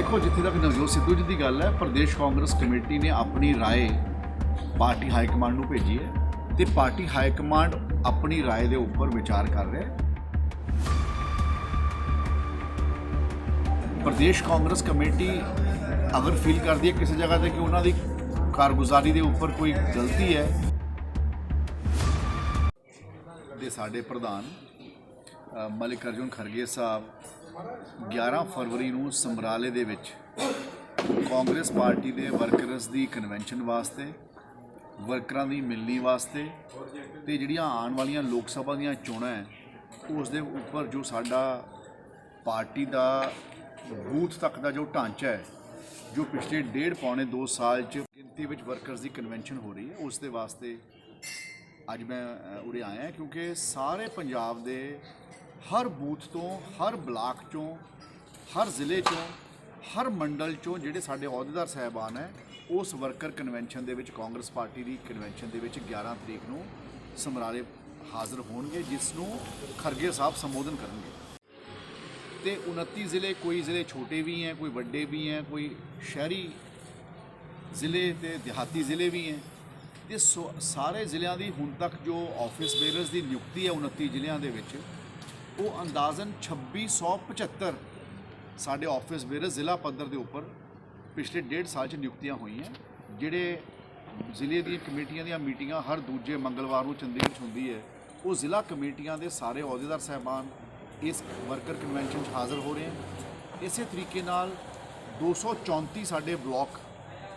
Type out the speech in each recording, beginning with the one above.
ਦੇਖੋ ਜਿੱਥੇ ਤੱਕ ਨਵਜੋਤ ਸਿੱਧੂ ਜੀ ਦੀ ਗੱਲ ਹੈ ਪ੍ਰਦੇਸ਼ ਕਾਂਗਰਸ ਕਮੇਟੀ ਨੇ ਆਪਣੀ رائے ਪਾਰਟੀ ਹਾਈ ਕਮਾਂਡ ਨੂੰ ਭੇਜੀ ਹੈ ਤੇ ਪਾਰਟੀ ਹਾਈ ਕਮਾਂਡ ਆਪਣੀ رائے ਦੇ ਉੱਪਰ ਵਿਚਾਰ ਕਰ ਰਿਹਾ ਹੈ ਪ੍ਰਦੇਸ਼ ਕਾਂਗਰਸ ਕਮੇਟੀ ਅਗਰ ਫੀਲ ਕਰਦੀ ਹੈ ਕਿਸੇ ਜਗ੍ਹਾ ਤੇ ਕਿ ਉਹਨਾਂ ਦੀ ਕਾਰਗੁਜ਼ਾਰੀ ਦੇ ਉੱਪਰ ਕੋਈ ਗਲਤੀ ਹੈ ਦੇ ਸਾਡੇ ਪ੍ਰਧਾਨ ਅ, ਮਲਿਕ ਅਰਜੁਨ ਖਰਗੇ ਸਾਹਿਬ 11 ਫਰਵਰੀ ਨੂੰ ਸਮਰਾਲੇ ਦੇ ਵਿੱਚ ਕਾਂਗਰਸ ਪਾਰਟੀ ਦੇ ਵਰਕਰਸ ਦੀ ਕਨਵੈਨਸ਼ਨ ਵਾਸਤੇ, ਵਰਕਰਾਂ ਦੀ ਮਿਲਣੀ ਵਾਸਤੇ ਤੇ ਜਿਹੜੀਆਂ ਆਉਣ ਵਾਲੀਆਂ ਲੋਕ ਸਭਾ ਦੀਆਂ ਚੋਣਾਂ ਹੈ, ਉਸ ਦੇ ਉੱਪਰ ਜੋ ਸਾਡਾ ਪਾਰਟੀ ਦਾ ਬੂਥ ਤੱਕ ਦਾ ਜੋ ਢਾਂਚਾ ਹੈ, ਜੋ ਪਿਛਲੇ ਡੇਢ ਪੌਣੇ 2 ਸਾਲ ਚ ਗਿਣਤੀ ਵਿੱਚ ਵਰਕਰਸ ਦੀ ਕਨਵੈਨਸ਼ਨ ਹੋ ਰਹੀ ਹੈ, ਉਸ ਦੇ ਵਾਸਤੇ ਅੱਜ ਮੈਂ ਉਰੇ ਆਇਆ ਕਿਉਂਕਿ ਸਾਰੇ ਪੰਜਾਬ ਦੇ ਹਰ ਬੂਥ ਤੋਂ, ਹਰ ਬਲਾਕ ਚੋਂ, ਹਰ ਜ਼ਿਲ੍ਹੇ ਚੋਂ, ਹਰ ਮੰਡਲ ਚੋਂ ਜਿਹੜੇ ਸਾਡੇ ਅਹੁਦੇਦਾਰ ਸਹਿਬਾਨ ਹੈ, ਉਸ ਵਰਕਰ ਕਨਵੈਨਸ਼ਨ ਦੇ ਵਿੱਚ, ਕਾਂਗਰਸ ਪਾਰਟੀ ਦੀ ਕਨਵੈਨਸ਼ਨ ਦੇ ਵਿੱਚ 11 ਤਰੀਕ ਨੂੰ ਸਮਰਾਲੇ ਹਾਜ਼ਰ ਹੋਣਗੇ, ਜਿਸ ਨੂੰ ਖਰਗੇ ਸਾਹਿਬ ਸੰਬੋਧਨ ਕਰਨਗੇ। ਤੇ 29 ਜ਼ਿਲ੍ਹੇ, ਕੋਈ ਜ਼ਿਲ੍ਹੇ ਛੋਟੇ ਵੀ ਹੈ, ਕੋਈ ਵੱਡੇ ਵੀ ਹੈ, ਕੋਈ ਸ਼ਹਿਰੀ ਜ਼ਿਲ੍ਹੇ ਤੇ ਦਿਹਾਤੀ ਜ਼ਿਲ੍ਹੇ ਵੀ ਹੈ। ਤੇ ਸੋ- ਸਾਰੇ ਜ਼ਿਲ੍ਹਿਆਂ ਦੀ ਹੁਣ ਤੱਕ ਜੋ ਆਫਿਸ ਬੇਅਰਰਸ ਦੀ ਨਿਯੁਕਤੀ ਹੈ 29 ਜ਼ਿਲ੍ਹਿਆਂ ਦੇ ਵਿੱਚ ਉਹ ਅੰਦਾਜ਼ਨ 2675 ਸਾਡੇ ਆਫਿਸ ਬੇਅਰਰਸ ਜ਼ਿਲ੍ਹਾ ਪੱਧਰ ਦੇ ਉੱਪਰ ਪਿਛਲੇ ਡੇਢ ਸਾਲ 'ਚ ਨਿਯੁਕਤੀਆਂ ਹੋਈਆਂ, ਜਿਹੜੇ ਜ਼ਿਲ੍ਹੇ ਦੀਆਂ ਕਮੇਟੀਆਂ ਦੀਆਂ ਮੀਟਿੰਗਾਂ ਹਰ ਦੂਜੇ ਮੰਗਲਵਾਰ ਨੂੰ ਚੰਡੀਗੜ੍ਹ 'ਚ ਹੁੰਦੀ ਹੈ, ਉਹ ਜ਼ਿਲ੍ਹਾ ਕਮੇਟੀਆਂ ਦੇ ਸਾਰੇ ਅਹੁਦੇਦਾਰ ਸਹਿਬਾਨ ਇਸ ਵਰਕਰ ਕਨਵੈਨਸ਼ਨ 'ਚ ਹਾਜ਼ਰ ਹੋ ਰਹੇ ਹਨ। ਇਸੇ ਤਰੀਕੇ ਨਾਲ 234 ਸਾਡੇ ਬਲਾਕ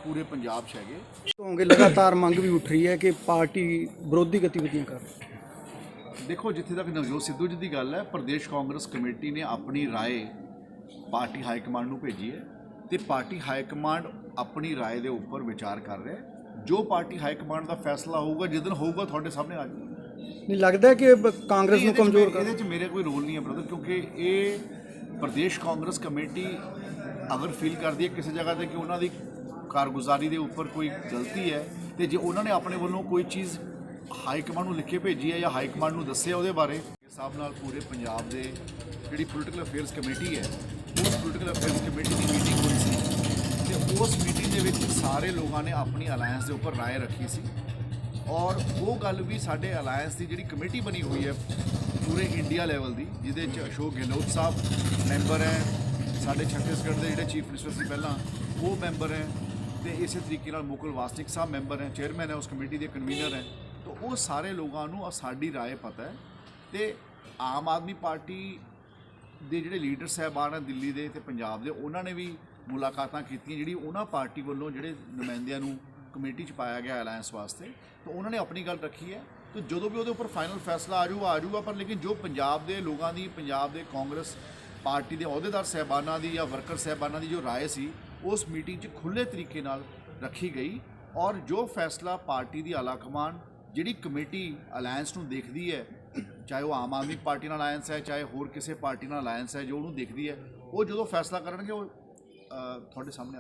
ਪੂਰੇ ਪੰਜਾਬ 'ਚ ਹੈਗੇ। ਹੋਗੇ ਲਗਾਤਾਰ ਮੰਗ ਵੀ ਉੱਠ ਰਹੀ ਹੈ ਕਿ ਪਾਰਟੀ ਵਿਰੋਧੀ ਗਤੀਵਿਧੀਆਂ ਕਰ ਰਹੀ ਹੈ ਦੇਖੋ ਜਿੱਥੇ ਤੱਕ ਨਵਜੋਤ ਸਿੱਧੂ ਜੀ ਦੀ ਗੱਲ ਹੈ ਪ੍ਰਦੇਸ਼ ਕਾਂਗਰਸ ਕਮੇਟੀ ਨੇ ਆਪਣੀ رائے ਪਾਰਟੀ ਹਾਈ ਕਮਾਂਡ ਨੂੰ ਭੇਜੀ ਹੈ ਤੇ ਪਾਰਟੀ ਹਾਈ ਕਮਾਂਡ ਆਪਣੀ رائے ਦੇ ਉੱਪਰ ਵਿਚਾਰ ਕਰ ਰਿਹਾ ਹੈ ਜੋ ਪਾਰਟੀ ਹਾਈ ਕਮਾਂਡ ਦਾ ਫੈਸਲਾ ਹੋਊਗਾ ਜਿੱਦਨ ਹੋਊਗਾ ਤੁਹਾਡੇ ਸਾਹਮਣੇ ਆ ਜਾਊਗਾ ਨਹੀਂ ਲੱਗਦਾ ਹੈ ਕਿ ਬ- ਕਾਂਗਰਸ ਨੂੰ ਇਹਦੇ 'ਚ ਕਮਜ਼ੋਰ ਮੇ- ਕਰ ਇਹਦੇ 'ਚ ਮੇਰੇ ਕੋਈ ਰੋਲ ਨਹੀਂ ਹੈ ਬ੍ਰਦਰ ਕਿਉਂਕਿ ਇਹ ਪ੍ਰਦੇਸ਼ ਕਾਂਗਰਸ ਕਮੇਟੀ ਅਗਰ ਫੀਲ ਕਰਦੀ ਹੈ ਕਿਸੇ ਜਗ੍ਹਾ ਤੇ ਕਿ ਉਹਨਾਂ ਦੀ ਕਾਰਗੁਜ਼ਾਰੀ ਦੇ ਉੱਪਰ ਕੋਈ ਗਲਤੀ ਹੈ ਤੇ ਜੇ ਉਹਨਾਂ ਨੇ ਆਪਣੇ ਵੱਲੋਂ ਕੋਈ ਚੀਜ਼ ਹਾਈ ਕਮਾਂਡ ਨੂੰ ਲਿਖ ਕੇ ਭੇਜੀ ਹੈ ਜਾਂ ਹਾਈ ਕਮਾਂਡ ਨੂੰ ਦੱਸਿਆ ਉਹਦੇ ਬਾਰੇ ਇਸ ਹਿਸਾਬ ਨਾਲ ਪੂਰੇ ਪੰਜਾਬ ਦੇ ਜਿਹੜੀ ਪੋਲੀਟੀਕਲ ਅਫੇਅਰਸ ਕਮੇਟੀ ਹੈ ਉਸ ਪੋਲੀਟੀਕਲ ਅਫੇਅਰਸ ਕਮੇਟੀ ਦੀ ਮੀਟਿੰਗ ਹੋਈ ਸੀ ਤੇ ਉਸ ਮੀਟਿੰਗ ਦੇ ਵਿੱਚ ਸਾਰੇ ਲੋਕਾਂ ਨੇ ਆਪਣੀ ਅਲਾਈਅੰਸ ਦੇ ਉੱਪਰ رائے ਰੱਖੀ ਸੀ ਔਰ ਉਹ ਗੱਲ ਵੀ ਸਾਡੇ ਅਲਾਈਅੰਸ ਦੀ ਜਿਹੜੀ ਕਮੇਟੀ ਬਣੀ ਹੋਈ ਹੈ ਪੂਰੇ ਇੰਡੀਆ ਲੈਵਲ ਦੀ ਜਿਹਦੇ ਚ ਅਸ਼ੋਕ ਗਹਿਲੋਤ ਸਾਹਿਬ ਮੈਂਬਰ ਹੈ ਸਾਡੇ ਛੱਤੀਸਗੜ੍ਹ ਦੇ ਜਿਹੜੇ ਚੀਫ ਮਿਨਿਸਟਰ ਸੀ ਪਹਿਲਾਂ ਉਹ ਮੈਂਬਰ ਹੈ ਤੇ ਇਸੇ ਤਰੀਕੇ ਨਾਲ ਮੁਕੁਲ ਵਾਸਨਿਕ ਸਾਹਿਬ ਮੈਂਬਰ ਹੈ ਚੇਅਰਮੈਨ ਹੈ ਉਸ ਕਮੇਟੀ ਦੇ ਕਨਵੀਨਰ ਹੈ ਤਾਂ ਉਹ ਸਾਰੇ ਲੋਕਾਂ ਨੂੰ ਸਾਡੀ رائے ਪਤਾ ਹੈ ਤੇ ਆਮ ਆਦਮੀ ਪਾਰਟੀ ਦੇ ਜਿਹੜੇ ਲੀਡਰ ਸਾਹਿਬਾਨ ਆ ਦਿੱਲੀ ਦੇ ਤੇ ਪੰਜਾਬ ਦੇ ਉਹਨਾਂ ਨੇ ਵੀ ਮੁਲਾਕਾਤਾਂ ਕੀਤੀਆਂ ਜਿਹੜੀ ਉਹਨਾਂ ਪਾਰਟੀ ਵੱਲੋਂ ਜਿਹੜੇ ਨੁਮਾਇੰਦਿਆਂ ਨੂੰ ਕਮੇਟੀ 'ਚ ਪਾਇਆ ਗਿਆ ਅਲਾਈਅੰਸ ਵਾਸਤੇ ਤਾਂ ਉਹਨਾਂ ਨੇ ਆਪਣੀ ਗੱਲ ਰੱਖੀ ਹੈ ਤੇ ਜਦੋਂ ਵੀ ਉਹਦੇ ਉੱਪਰ ਫਾਈਨਲ ਫੈਸਲਾ ਆ ਜਾਊਗਾ ਆ ਜਾਊਗਾ ਪਰ ਲੇਕਿਨ ਜੋ ਪੰਜਾਬ ਦੇ ਲੋਕਾਂ ਦੀ ਪੰਜਾਬ ਦੇ ਕਾਂਗਰਸ ਪਾਰਟੀ ਦੇ ਅਹੁਦੇਦਾਰ ਸਹਿਬਾਨਾਂ ਦੀ ਜਾਂ ਵਰਕਰ ਸਹਿਬਾਨਾਂ ਦੀ ਜੋ رائے ਸੀ ਉਸ ਮੀਟਿੰਗ 'ਚ ਖੁੱਲੇ ਤਰੀਕੇ ਨਾਲ ਰੱਖੀ ਗਈ ਔਰ ਜੋ ਫੈਸਲਾ ਪਾਰਟੀ ਦੀ ਆਲਾ ਕਮਾਨ ਜਿਹੜੀ ਕਮੇਟੀ ਅਲਾਈਅੰਸ ਨੂੰ ਦੇਖਦੀ ਹੈ, ਚਾਹੇ ਉਹ ਆਮ ਆਦਮੀ ਪਾਰਟੀ ਨਾਲ ਅਲਾਈਅੰਸ ਹੈ, ਚਾਹੇ ਹੋਰ ਕਿਸੇ ਪਾਰਟੀ ਨਾਲ ਅਲਾਈਅੰਸ ਹੈ, ਜੋ ਉਹਨੂੰ ਦੇਖਦੀ ਹੈ, ਉਹ ਜਦੋਂ ਫੈਸਲਾ ਕਰਨਗੇ, ਉਹ ਤੁਹਾਡੇ ਸਾਹਮਣੇ ਆ